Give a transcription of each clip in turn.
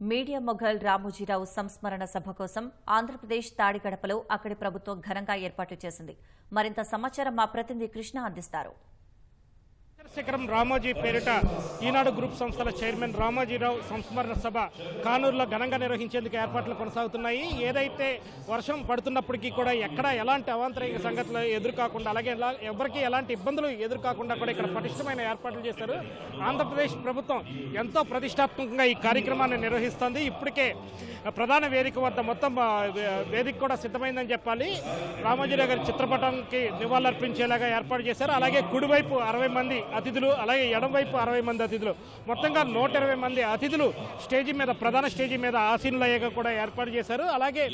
Media Mughal Ramoji Rao సంస్మరణ సభ కోసం ఆంధ్రప్రదేశ్ తాడిగడపలో అక్కడి ప్రభుత్వం ఘనంగా ఏర్పాట్లు చేసింది. మరింత సమాచారం మా ప్రతినిధి కృష్ణ అందిస్తారు. చంద్రశేఖరం రామోజీ పేరిట ఈనాడు గ్రూప్ సంస్థల చైర్మన్ రామోజీరావు సంస్మరణ సభ కానూరులో ఘనంగా నిర్వహించేందుకు ఏర్పాట్లు కొనసాగుతున్నాయి. ఏదైతే వర్షం పడుతున్నప్పటికీ కూడా ఎక్కడ ఎలాంటి అవాంతరిక సంగతులు ఎదురుకాకుండా అలాగే ఎలా- ఎవరికి ఎలాంటి ఇబ్బందులు ఎదురుకాకుండా కూడా ఇక్కడ పటిష్టమైన ఏర్పాట్లు చేశారు. ఆంధ్రప్రదేశ్ ప్రభుత్వం ఎంతో ప్రతిష్టాత్మకంగా ఈ కార్యక్రమాన్ని నిర్వహిస్తోంది. ఇప్పటికే ప్రధాన వేదిక వద్ద మొత్తం వేదిక కూడా సిద్ధమైందని చెప్పాలి. రామోజీరావు గారి చిత్రపటానికి నివాళులర్పించేలాగా ఏర్పాటు చేశారు. అలాగే కుడివైపు అరవై మంది అతిథులు అలాగే ఎడమవైపు అరవై మంది అతిథులు. మొత్తంగా నూట ఇరవై మంది అతిథులు స్టేజి మీద ప్రధాన స్టేజి మీద ఆసీనులయ్యగా కూడా ఏర్పాటు చేశారు. అలాగే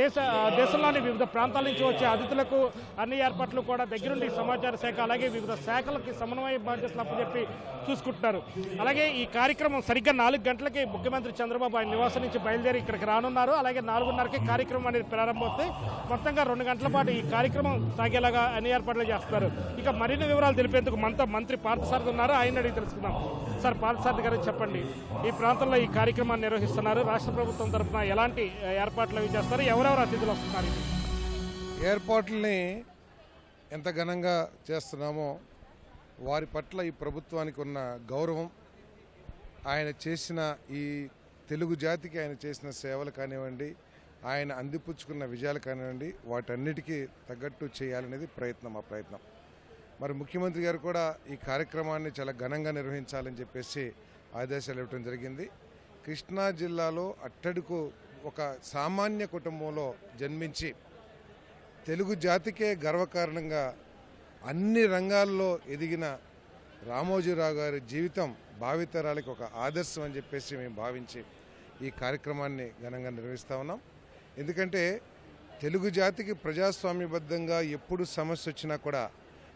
దేశ దేశంలోని వివిధ ప్రాంతాల నుంచి వచ్చే అతిథులకు అన్ని ఏర్పాట్లు కూడా దగ్గరుండి సమాచార శాఖ అలాగే వివిధ శాఖలకి సమన్వయ బాధ్యతలు అప్పచెప్పి చూసుకుంటున్నారు. అలాగే ఈ కార్యక్రమం సరిగ్గా నాలుగు గంటలకి ముఖ్యమంత్రి చంద్రబాబు ఆయన నివాసం నుంచి బయలుదేరి ఇక్కడికి రానున్నారు. అలాగే నాలుగున్నరకి కార్యక్రమం అనేది ప్రారంభమవుతుంది. మొత్తంగా రెండు గంటల పాటు ఈ కార్యక్రమం సాగేలాగా అన్ని ఏర్పాట్లు చేస్తారు ఇక మరిన్ని వివరాలు తెలిపేందుకు మనతో మంత్రి పార్థసారథి ఉన్నారు ఆయన అడిగి తెలుసుకుందాం. సార్ పార్థసారథి గారు చెప్పండి. ఈ ప్రాంతంలో ఈ కార్యక్రమాన్ని నిర్వహిస్తున్నారు. రాష్ట్ర ప్రభుత్వం తరఫున ఎలాంటి ఏర్పాట్లు అవి చేస్తారు? ఎవరెవరు అతిథులు వస్తున్నారు ఏర్పాట్లని ఎంత ఘనంగా చేస్తున్నామో వారి పట్ల ఈ ప్రభుత్వానికి ఉన్న గౌరవం ఆయన చేసిన ఈ తెలుగు జాతికి ఆయన చేసిన సేవలు కానివ్వండి ఆయన అందిపుచ్చుకున్న విజయాలు కానివ్వండి వాటన్నిటికీ తగ్గట్టు చేయాలనేది ప్రయత్నం ఆ ప్రయత్నం. మరి ముఖ్యమంత్రి గారు కూడా ఈ కార్యక్రమాన్ని చాలా ఘనంగా నిర్వహించాలని చెప్పేసి ఆదేశాలు ఇవ్వడం జరిగింది. కృష్ణా జిల్లాలో అట్టడుకు ఒక సామాన్య కుటుంబంలో జన్మించి తెలుగు జాతికే గర్వకారణంగా అన్ని రంగాల్లో ఎదిగిన రామోజీరావు గారి జీవితం భావితరాలకి ఒక ఆదర్శం అని చెప్పేసి మేము భావించి ఈ కార్యక్రమాన్ని ఘనంగా నిర్వహిస్తా ఉన్నాం. ఎందుకంటే తెలుగు జాతికి ప్రజాస్వామ్యబద్ధంగా ఎప్పుడు సమస్య వచ్చినా కూడా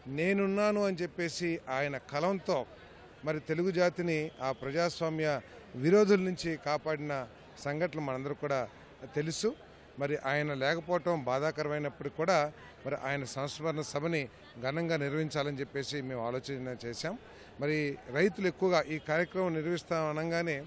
నేనున్నాను అని చెప్పేసి ఆయన కలంతో మరి తెలుగు జాతిని ఆ ప్రజాస్వామ్య విరోధుల నుంచి కాపాడిన సంఘటనలు మనందరూ కూడా తెలుసు. మరి ఆయన లేకపోవటం బాధాకరమైనప్పటికీ కూడా మరి ఆయన సంస్మరణ సభని ఘనంగా నిర్వహించాలని చెప్పేసి మేము ఆలోచన చేశాం. మరి రైతులు ఎక్కువగా ఈ కార్యక్రమం నిర్వహిస్తాం అనగానే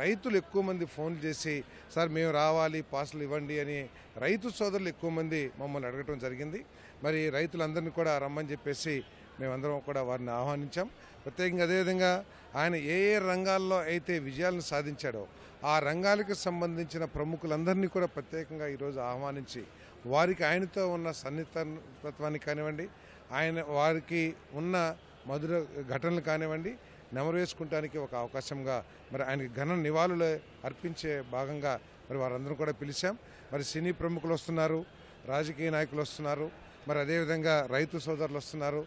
రైతులు ఎక్కువ మంది ఫోన్లు చేసి సార్ మేము రావాలి పాసులు ఇవ్వండి అని రైతు సోదరులు ఎక్కువ మంది మమ్మల్ని అడగటం జరిగింది. మరి రైతులందరినీ కూడా రమ్మని చెప్పేసి మేమందరం కూడా వారిని ఆహ్వానించాం. ప్రత్యేకంగా అదేవిధంగా ఆయన ఏ ఏ రంగాల్లో అయితే విజయాలను సాధించాడో ఆ రంగాలకు సంబంధించిన ప్రముఖులందరినీ కూడా ప్రత్యేకంగా ఈరోజు ఆహ్వానించి వారికి ఆయనతో ఉన్న సన్నిహితత్వాన్ని కానివ్వండి ఆయన వారికి ఉన్న మధుర ఘటనలు కానివ్వండి నెమరేసుకుంటానికి ఒక అవకాశంగా మరి ఆయనకి ఘన నివాళులు అర్పించే భాగంగా మరి వారందరూ కూడా పిలిచాం. మరి సినీ ప్రముఖులు వస్తున్నారు రాజకీయ నాయకులు వస్తున్నారు మరి అదేవిధంగా రైతు సోదరులు వస్తున్నారు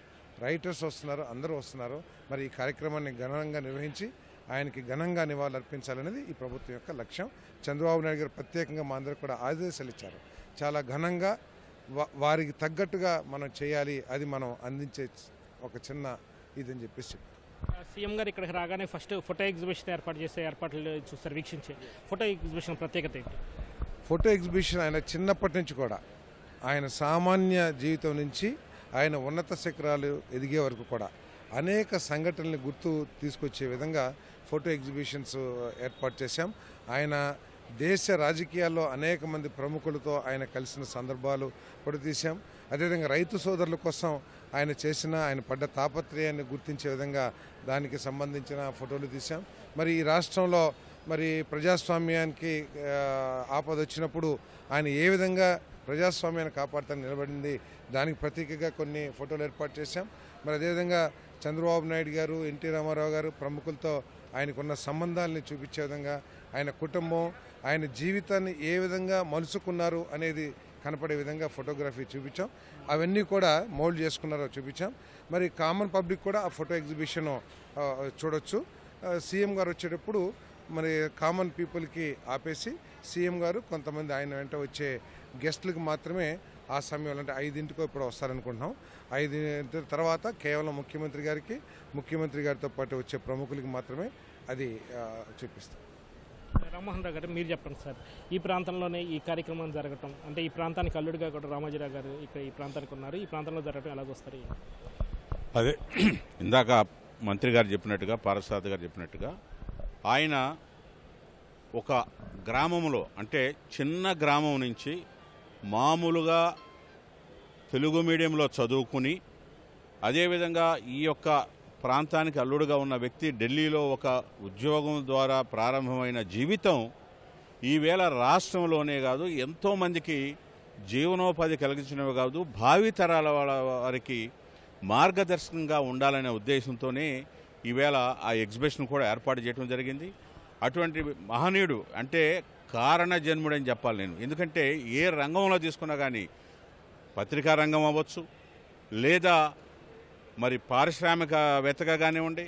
రైటర్స్ వస్తున్నారు అందరూ వస్తున్నారు. మరి ఈ కార్యక్రమాన్ని ఘనంగా నిర్వహించి ఆయనకి ఘనంగా నివాళులు అర్పించాలనేది ఈ ప్రభుత్వం యొక్క లక్ష్యం. చంద్రబాబు నాయుడు గారు ప్రత్యేకంగా మా అందరికి కూడా ఆదేశాలు ఇచ్చారు. చాలా ఘనంగా వారికి తగ్గట్టుగా మనం చేయాలి అది మనం అందించే ఒక చిన్న ఇదని చెప్పేసి చెప్పారు. సీఎం గారు ఇక్కడికి రాగానే ఫస్ట్ ఫోటో ఎగ్జిబిషన్ ఏర్పాటు చేసే ఏర్పాట్లు చూస్తారు వీక్షించే ఫోటో ఎగ్జిబిషన్ ప్రత్యేకత ఏంటి? ఫోటో ఎగ్జిబిషన్ ఆయన చిన్నప్పటి నుంచి కూడా ఆయన సామాన్య జీవితం నుంచి ఆయన ఉన్నత శిఖరాలు ఎదిగే వరకు కూడా అనేక సంఘటనలు గుర్తు తీసుకొచ్చే విధంగా ఫోటో ఎగ్జిబిషన్స్ ఏర్పాటు చేశాం. ఆయన దేశ రాజకీయాల్లో అనేక మంది ప్రముఖులతో ఆయన కలిసిన సందర్భాలు కూడా తీశాం. అదేవిధంగా రైతు సోదరుల కోసం ఆయన చేసిన ఆయన పడ్డ తాపత్రయాన్ని గుర్తించే విధంగా దానికి సంబంధించిన ఫోటోలు తీశాం. మరి ఈ రాష్ట్రంలో మరి ప్రజాస్వామ్యానికి ఆపద వచ్చినప్పుడు ఆయన ఏ విధంగా ప్రజాస్వామ్యాన్ని కాపాడుతాను నిలబడింది దానికి ప్రతీకగా కొన్ని ఫోటోలు ఏర్పాటు చేశాం. మరి అదేవిధంగా చంద్రబాబు నాయుడు గారు ఎన్టీ రామారావు గారు ప్రముఖులతో ఆయనకున్న సంబంధాలని చూపించే విధంగా ఆయన కుటుంబం ఆయన జీవితాన్ని ఏ విధంగా మలుసుకున్నారు అనేది కనపడే విధంగా ఫోటోగ్రఫీ చూపించాం. అవన్నీ కూడా మోల్డ్ చేసుకున్నారో చూపించాం. మరి కామన్ పబ్లిక్ కూడా ఆ ఫోటో ఎగ్జిబిషన్ చూడొచ్చు. సీఎం గారు వచ్చేటప్పుడు మరి కామన్ పీపుల్కి ఆపేసి సీఎం గారు కొంతమంది ఆయన వెంట వచ్చే గెస్టులకు మాత్రమే ఆ సమయంలో అంటే ఐదింటికో ఇప్పుడు వస్తారనుకుంటున్నాం. ఐదింటి తర్వాత కేవలం ముఖ్యమంత్రి గారికి ముఖ్యమంత్రి గారితో పాటు వచ్చే ప్రముఖులకి మాత్రమే అది చూపిస్తాం. రామ్మోహన్ రావు గారు మీరు చెప్పండి సార్. ఈ ప్రాంతంలోనే ఈ కార్యక్రమం జరగటం అంటే ఈ ప్రాంతానికి అల్లుడిగా కూడా రామోజీరావు గారు ఇక్కడ ఈ ప్రాంతానికి ఉన్నారు. ఈ ప్రాంతంలో జరగటం ఎలాగొస్తారు అదే ఇందాక మంత్రి గారు చెప్పినట్టుగా పారసాద్ గారు చెప్పినట్టుగా ఆయన ఒక గ్రామంలో అంటే చిన్న గ్రామం నుంచి మామూలుగా తెలుగు మీడియంలో చదువుకుని అదేవిధంగా ఈ యొక్క ప్రాంతానికి అల్లుడుగా ఉన్న వ్యక్తి ఢిల్లీలో ఒక ఉద్యోగం ద్వారా ప్రారంభమైన జీవితం ఈవేళ రాష్ట్రంలోనే కాదు ఎంతోమందికి జీవనోపాధి కలిగించినవి కాదు భావితరాల వారికి మార్గదర్శకంగా ఉండాలనే ఉద్దేశంతోనే ఈవేళ ఆ ఎగ్జిబిషన్ కూడా ఏర్పాటు చేయడం జరిగింది. అటువంటి మహనీయుడు అంటే కారణ జన్ముడని చెప్పాలి నేను. ఎందుకంటే ఏ రంగంలో తీసుకున్నా కానీ పత్రికా రంగం అవ్వచ్చు లేదా మరి పారిశ్రామికవేత్తగా కానివ్వండి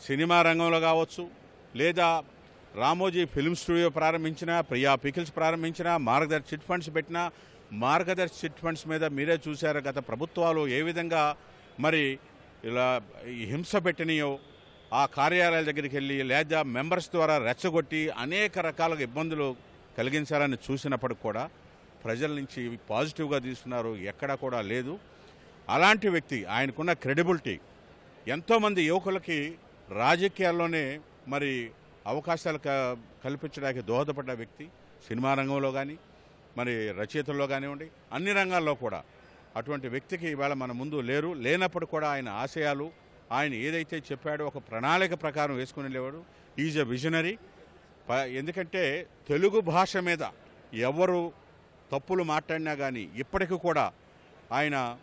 సినిమా రంగంలో కావచ్చు లేదా రామోజీ ఫిల్మ్ స్టూడియో ప్రారంభించినా ప్రియా పికిల్స్ ప్రారంభించినా మార్గదర్శి చిట్ ఫండ్స్ పెట్టిన మార్గదర్శి చిట్ ఫండ్స్ మీద మీరే చూశారు గత ప్రభుత్వాలు ఏ విధంగా మరి ఇలా హింస పెట్టినయో ఆ కార్యాలయాల దగ్గరికి వెళ్ళి లేదా మెంబర్స్ ద్వారా రెచ్చగొట్టి అనేక రకాలుగా ఇబ్బందులు కలిగించాలని చూసినప్పటికి కూడా ప్రజల నుంచి పాజిటివ్గా తీసుకున్నారు ఎక్కడా కూడా లేదు. అలాంటి వ్యక్తి ఆయనకున్న క్రెడిబిలిటీ. ఎంతోమంది యువకులకి రాజకీయాల్లోనే మరి అవకాశాలు క- కల్పించడానికి దోహదపడ్డ వ్యక్తి సినిమా రంగంలో కానీ మరి రచయితల్లో కానివ్వండి అన్ని రంగాల్లో కూడా. అటువంటి వ్యక్తికి ఇవాళ మన ముందు లేరు. లేనప్పుడు కూడా ఆయన ఆశయాలు ఆయన ఏదైతే చెప్పాడో ఒక ప్రణాళిక ప్రకారం వేసుకుని లేవాడు. ఈజ్ ఎ విజనరీ ప- ఎందుకంటే తెలుగు భాష మీద ఎవరు తప్పులు మాట్లాడినా కానీ ఇప్పటికీ కూడా ఆయన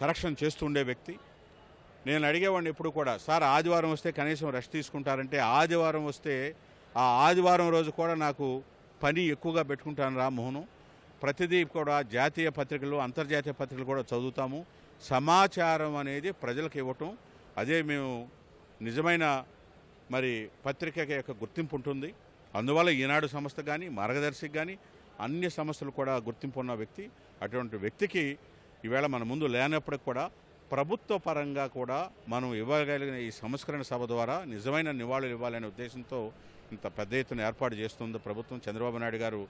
కరెక్షన్ చేస్తుండే వ్యక్తి. నేను అడిగేవాడిని ఎప్పుడు కూడా సార్ ఆదివారం వస్తే కనీసం రెస్ట్ తీసుకుంటారంటే ఆదివారం వస్తే ఆ ఆదివారం రోజు కూడా నాకు పని ఎక్కువగా పెట్టుకుంటాను రామోహను ప్రతిదీ కూడా జాతీయ పత్రికలు అంతర్జాతీయ పత్రికలు కూడా చదువుతాము. సమాచారం అనేది ప్రజలకు ఇవ్వటం. అదే మేము నిజమైన మరి పత్రిక యొక్క గుర్తింపు ఉంటుంది. అందువల్ల ఈనాడు సంస్థ కానీ మార్గదర్శికి కానీ అన్ని సంస్థలు కూడా గుర్తింపు ఉన్న వ్యక్తి. అటువంటి వ్యక్తికి ఈవేళ మన ముందు లేనప్పటికి కూడా ప్రభుత్వ పరంగా కూడా మనం ఇవ్వగలిగిన ఈ సంస్కరణ సభ ద్వారా నిజమైన నివాళులు ఇవ్వాలనే ఉద్దేశంతో ఇంత పెద్ద ఎత్తున ఏర్పాటు చేస్తుంది ప్రభుత్వం చంద్రబాబు నాయుడు గారు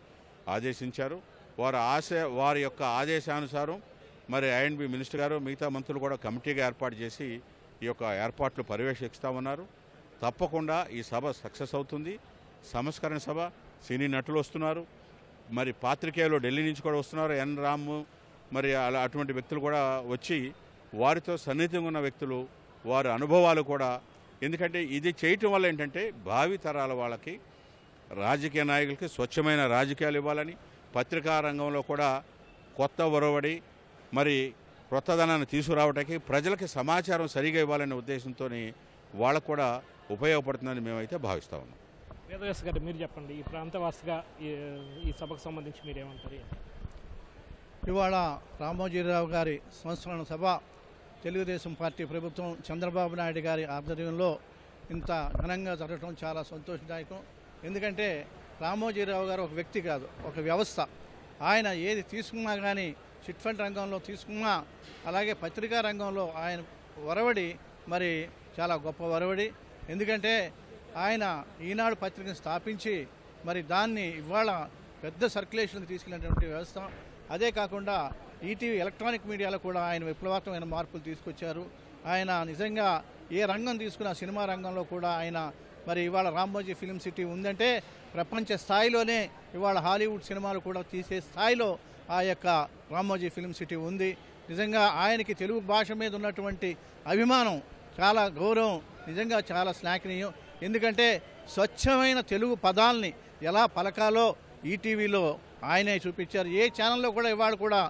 ఆదేశించారు. వారి ఆశ వారి యొక్క ఆదేశానుసారం మరి ఐఎన్బి మినిస్టర్ గారు మిగతా మంత్రులు కూడా కమిటీగా ఏర్పాటు చేసి ఈ యొక్క ఏర్పాట్లు పర్యవేక్షిస్తూ ఉన్నారు. తప్పకుండా ఈ సభ సక్సెస్ అవుతుంది. సంస్కరణ సభ సినీ నటులు వస్తున్నారు. మరి పాత్రికేయులు ఢిల్లీ నుంచి కూడా వస్తున్నారు. ఎన్ రాము మరి అలా అటువంటి వ్యక్తులు కూడా వచ్చి వారితో సన్నిహితంగా ఉన్న వ్యక్తులు వారి అనుభవాలు కూడా ఎందుకంటే ఇది చేయటం వల్ల ఏంటంటే భావి తరాల వాళ్ళకి రాజకీయ నాయకులకి స్వచ్ఛమైన రాజకీయాలు ఇవ్వాలని పత్రికా రంగంలో కూడా కొత్త ఒరవడి మరి క్రొత్తదనాన్ని తీసుకురావడానికి ప్రజలకి సమాచారం సరిగా ఇవ్వాలనే ఉద్దేశంతో వాళ్ళకు కూడా ఉపయోగపడుతుందని మేమైతే భావిస్తా ఉన్నాం. వేదవ్యాస్ గారు మీరు చెప్పండి ఈ ప్రాంతవాసిగా ఈ సభకు సంబంధించి మీరేమంటారు? ఇవాళ రామోజీరావు గారి సంస్మరణ సభ తెలుగుదేశం పార్టీ ప్రభుత్వం చంద్రబాబు నాయుడు గారి ఆధ్వర్యంలో ఇంత ఘనంగా జరగడం చాలా సంతోషదాయకం. ఎందుకంటే రామోజీరావు గారు ఒక వ్యక్తి కాదు ఒక వ్యవస్థ. ఆయన ఏది తీసుకున్నా కానీ చిట్ ఫండ్ రంగంలో తీసుకున్నా అలాగే పత్రికా రంగంలో ఆయన ఒరవడి మరి చాలా గొప్ప ఒరవడి ఎందుకంటే ఆయన ఈనాడు పత్రికను స్థాపించి మరి దాన్ని ఇవాళ పెద్ద సర్క్యులేషన్కి తీసుకెళ్ళినటువంటి వ్యవస్థ. అదే కాకుండా ఈటీవీ ఎలక్ట్రానిక్ మీడియాలో కూడా ఆయన విప్లవాత్మకమైన మార్పులు తీసుకొచ్చారు. ఆయన నిజంగా ఏ రంగం తీసుకున్న సినిమా రంగంలో కూడా ఆయన మరి ఇవాళ రామోజీ ఫిలిం సిటీ ఉందంటే ప్రపంచ స్థాయిలోనే ఇవాళ హాలీవుడ్ సినిమాలు కూడా తీసే స్థాయిలో ఆ యొక్క రామోజీ ఫిలిం సిటీ ఉంది. నిజంగా ఆయనకి తెలుగు భాష మీద ఉన్నటువంటి అభిమానం చాలా గౌరవం నిజంగా చాలా శ్లాఘనీయం ఎందుకంటే స్వచ్ఛమైన తెలుగు పదాల్ని ఎలా పలకాలో ఈటీవీలో ఆయనే చూపించారు. ఏ ఛానల్లో కూడా ఇవాళ కూడా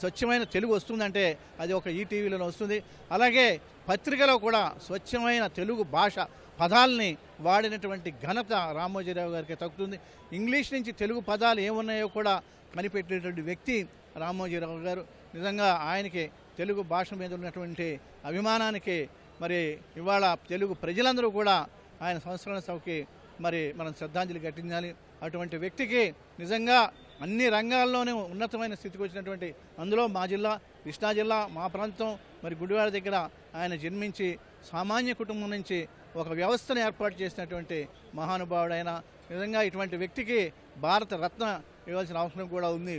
స్వచ్ఛమైన తెలుగు వస్తుందంటే అది ఒక ఈటీవీలోనే వస్తుంది. అలాగే పత్రికలో కూడా స్వచ్ఛమైన తెలుగు భాష పదాలని వాడినటువంటి ఘనత రామోజీరావు గారికి తగ్గుతుంది. ఇంగ్లీష్ నుంచి తెలుగు పదాలు ఏమున్నాయో కూడా కనిపెట్టేటువంటి వ్యక్తి రామోజీరావు గారు. నిజంగా ఆయనకి తెలుగు భాష మీద ఉన్నటువంటి అభిమానానికి మరి ఇవాళ తెలుగు ప్రజలందరూ కూడా ఆయన సంస్కరణ సభకి మరి మనం శ్రద్ధాంజలి ఘటించాలి. అటువంటి వ్యక్తికి నిజంగా అన్ని రంగాల్లోనే ఉన్నతమైన స్థితికి వచ్చినటువంటి అందులో మా జిల్లా కృష్ణా జిల్లా మా ప్రాంతం మరి గుడివాడ దగ్గర ఆయన జన్మించి సామాన్య కుటుంబం నుంచి ఒక వ్యవస్థను ఏర్పాటు చేసినటువంటి మహానుభావుడైన నిజంగా ఇటువంటి వ్యక్తికి భారత రత్న ఇవ్వాల్సిన అవసరం కూడా ఉంది.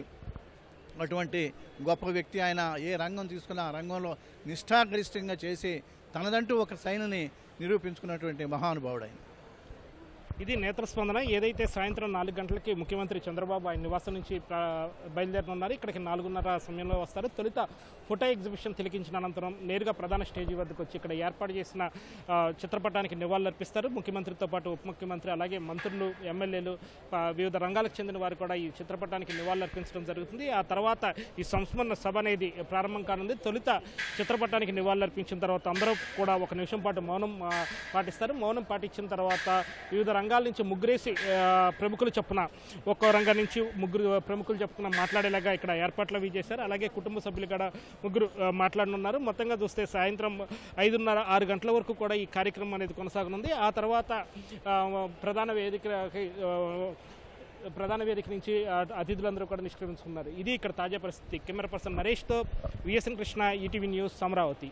అటువంటి గొప్ప వ్యక్తి ఆయన ఏ రంగం తీసుకున్న ఆ రంగంలో నిష్ఠాగరిష్టంగా చేసి తనదంటూ ఒక సైన్ని నిరూపించుకున్నటువంటి మహానుభావుడు ఆయన. ఇది నేత్ర స్పందన ఏదైతే సాయంత్రం నాలుగు గంటలకి ముఖ్యమంత్రి చంద్రబాబు ఆయన నివాసం నుంచి బయలుదేరనున్నారు. ఇక్కడికి నాలుగున్నర సమయంలో వస్తారు. తొలుత ఫోటో ఎగ్జిబిషన్ తిలకించిన అనంతరం నేరుగా ప్రధాన స్టేజీ వద్దకు వచ్చి ఇక్కడ ఏర్పాటు చేసిన చిత్రపటానికి నివాళులర్పిస్తారు. ముఖ్యమంత్రితో పాటు ఉప ముఖ్యమంత్రి అలాగే మంత్రులు ఎమ్మెల్యేలు వివిధ రంగాలకు చెందిన వారు కూడా ఈ చిత్రపటానికి నివాళులర్పించడం జరుగుతుంది. ఆ తర్వాత ఈ సంస్మరణ సభ అనేది ప్రారంభం కానుంది. తొలుత చిత్రపటానికి నివాళులర్పించిన తర్వాత అందరూ కూడా ఒక నిమిషం పాటు మౌనం పాటిస్తారు. మౌనం పాటించిన తర్వాత వివిధ రంగాల నుంచి ముగ్గురేసి ప్రముఖులు చొప్పున ఒక్కో రంగం నుంచి ముగ్గురు ప్రముఖులు చెప్పుకున్న మాట్లాడేలాగా ఇక్కడ ఏర్పాట్లు అవి చేశారు. అలాగే కుటుంబ సభ్యులు కూడా ముగ్గురు మాట్లాడనున్నారు. మొత్తంగా చూస్తే సాయంత్రం ఐదున్నర ఆరు గంటల వరకు కూడా ఈ కార్యక్రమం అనేది కొనసాగనుంది. ఆ తర్వాత ప్రధాన వేదిక ప్రధాన వేదిక నుంచి అతిథులందరూ కూడా నిష్క్రమించుకున్నారు. ఇది ఇక్కడ తాజా పరిస్థితి. Camera person నరేష్తో V S N Krishna ETV news Amaravati.